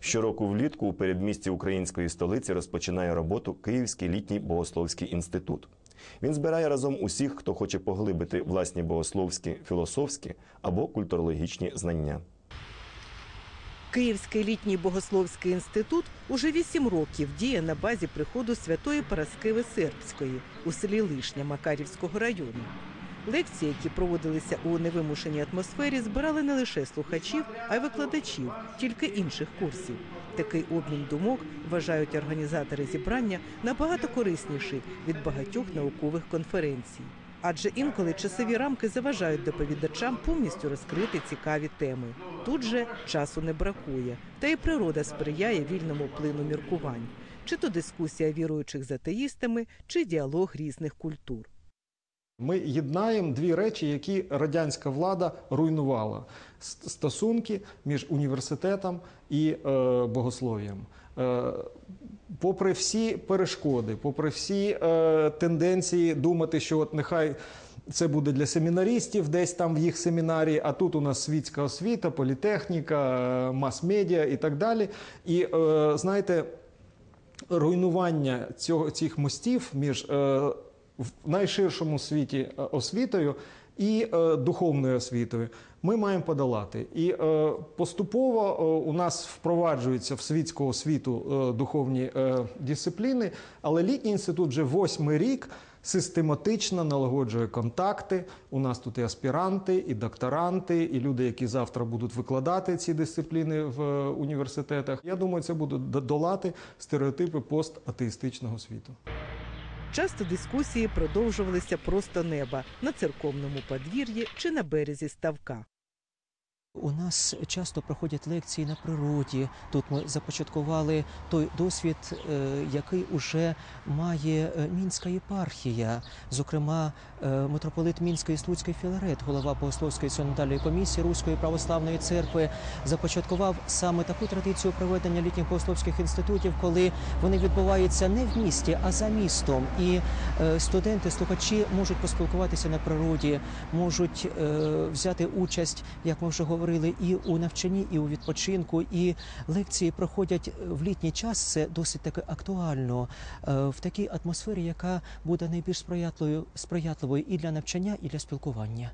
Щороку влітку у передмісті української столиці розпочинає роботу Київський літній богословський інститут. Він збирає разом усіх, хто хоче поглибити власні богословські, філософські або культурологічні знання. Київський літній богословський інститут уже вісім років діє на базі приходу святої Параскеви Сербської у селі Лишня Макарівського району. Лекції, які проводилися у невимушеній атмосфері, збирали не лише слухачів, а й викладачів, тільки інших курсів. Такий обмін думок вважають організатори зібрання набагато корисніший від багатьох наукових конференцій. Адже інколи часові рамки заважають доповідачам повністю розкрити цікаві теми. Тут же часу не бракує, та й природа сприяє вільному плину міркувань, чи то дискусія віруючих з атеїстами, чи діалог різних культур. Ми єднаємо дві речі, які радянська влада руйнувала: стосунки між університетом і е, богослов'ям. Е, попри всі перешкоди, попри всі е, тенденції думати, що от нехай. Це буде для семінаристів, десь там в їх семінарії, а тут у нас світська освіта, політехніка, е, мас-медіа і так далі. І е, знаєте, руйнування цього, цих мостів між е, в найширшому світі е, освітою і е, духовною освітою ми маємо подолати. І е, поступово у нас впроваджуються в світську освіту духовні дисципліни, але літній інститут вже восьмий рік. Систематично налагоджує контакти. У нас тут і аспіранти, і докторанти, і люди, які завтра будуть викладати ці дисципліни в університетах. Я думаю, це буде долати стереотипи постатеїстичного світу. Часто дискусії продовжувалися просто неба на церковному подвір'ї чи на березі ставка. У нас часто проходять лекції на природі. Тут ми започаткували той досвід, е, який уже має е, Мінська єпархія. Зокрема, е, митрополит Мінської Слуцький Філарет, голова Богословської синодальної комісії Руської православної церкви, започаткував саме таку традицію проведення літніх богословських інститутів, коли вони відбуваються не в місті, а за містом. І студенти, слухачі можуть поспілкуватися на природі, можуть взяти участь, як ми вже говорили, і у навчанні, і у відпочинку. І лекції проходять в літній час. Це досить таки актуально е, в такій атмосфері, яка буде найбільш сприятливою, сприятливою і для навчання, і для спілкування.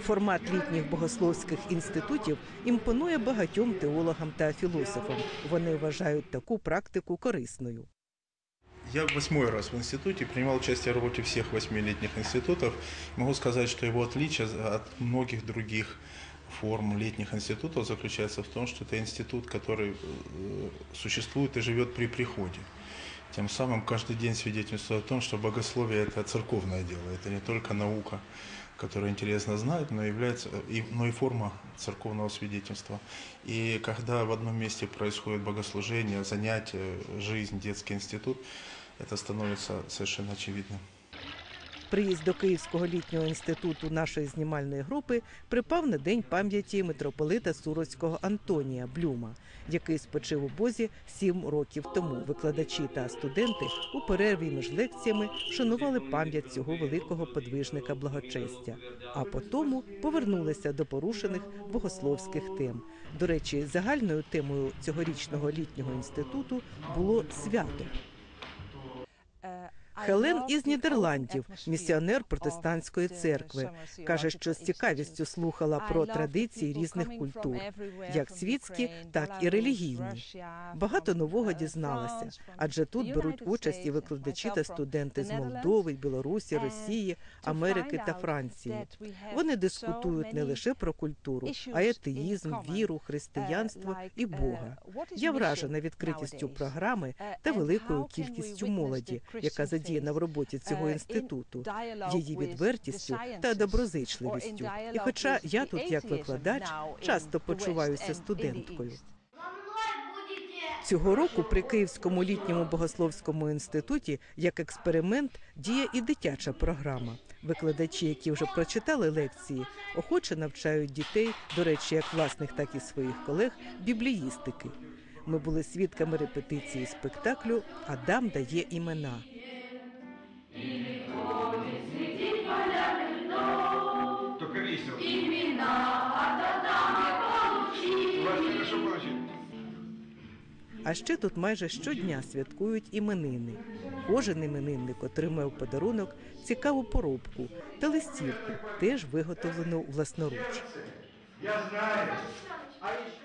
Формат літніх богословських інститутів імпонує багатьом теологам та філософам. Вони вважають таку практику корисною. Я восьмой раз в институте принимал участие в работе всех восьми летних институтов. Могу сказать, что его отличие от многих других форм летних институтов заключается в том, что это институт, который э, существует и живет при приходе. Тем самым каждый день свидетельствует о том, что богословие – это церковное дело, это не только наука, которую интересно знать, но, является, и, но и форма церковного свидетельства. И когда в одном месте происходит богослужение, занятие, жизнь, детский институт, это становится совершенно очевидным. Приїзд до Київського літнього інституту нашої знімальної групи припав на день пам'яті митрополита Суроцького Антонія Блюма, який спочив у Бозі сім років тому. Викладачі та студенти у перерві між лекціями шанували пам'ять цього великого подвижника благочестя. А потому повернулися до порушених богословських тем. До речі, загальною темою цьогорічного літнього інституту було свято. Хелен із Нідерландів, місіонер протестантської церкви, каже, що з цікавістю слухала про традиції різних культур, як світські, так і релігійні. Багато нового дізналася, адже тут беруть участь і викладачі та студенти з Молдови, Білорусі, Росії, Америки та Франції. Вони дискутують не лише про культуру, а й атеїзм, віру, християнство і Бога. Я вражена відкритістю програми та великою кількістю молоді, яка задіяна в роботі цього інституту, її відвертістю та доброзичливістю. І хоча я тут як викладач часто почуваюся студенткою. Цього року при Київському літньому богословському інституті як експеримент діє і дитяча програма. Викладачі, які вже прочитали лекції, охоче навчають дітей, до речі, як власних, так і своїх колег, бібліїстики. Ми були свідками репетиції спектаклю Адам дає імена. Только весело. А ще тут майже щодня святкують іменини. Кожен іменинник отримує в подарунок цікаву поробку та листівку, теж виготовлену власноруч. Я знаю. А еще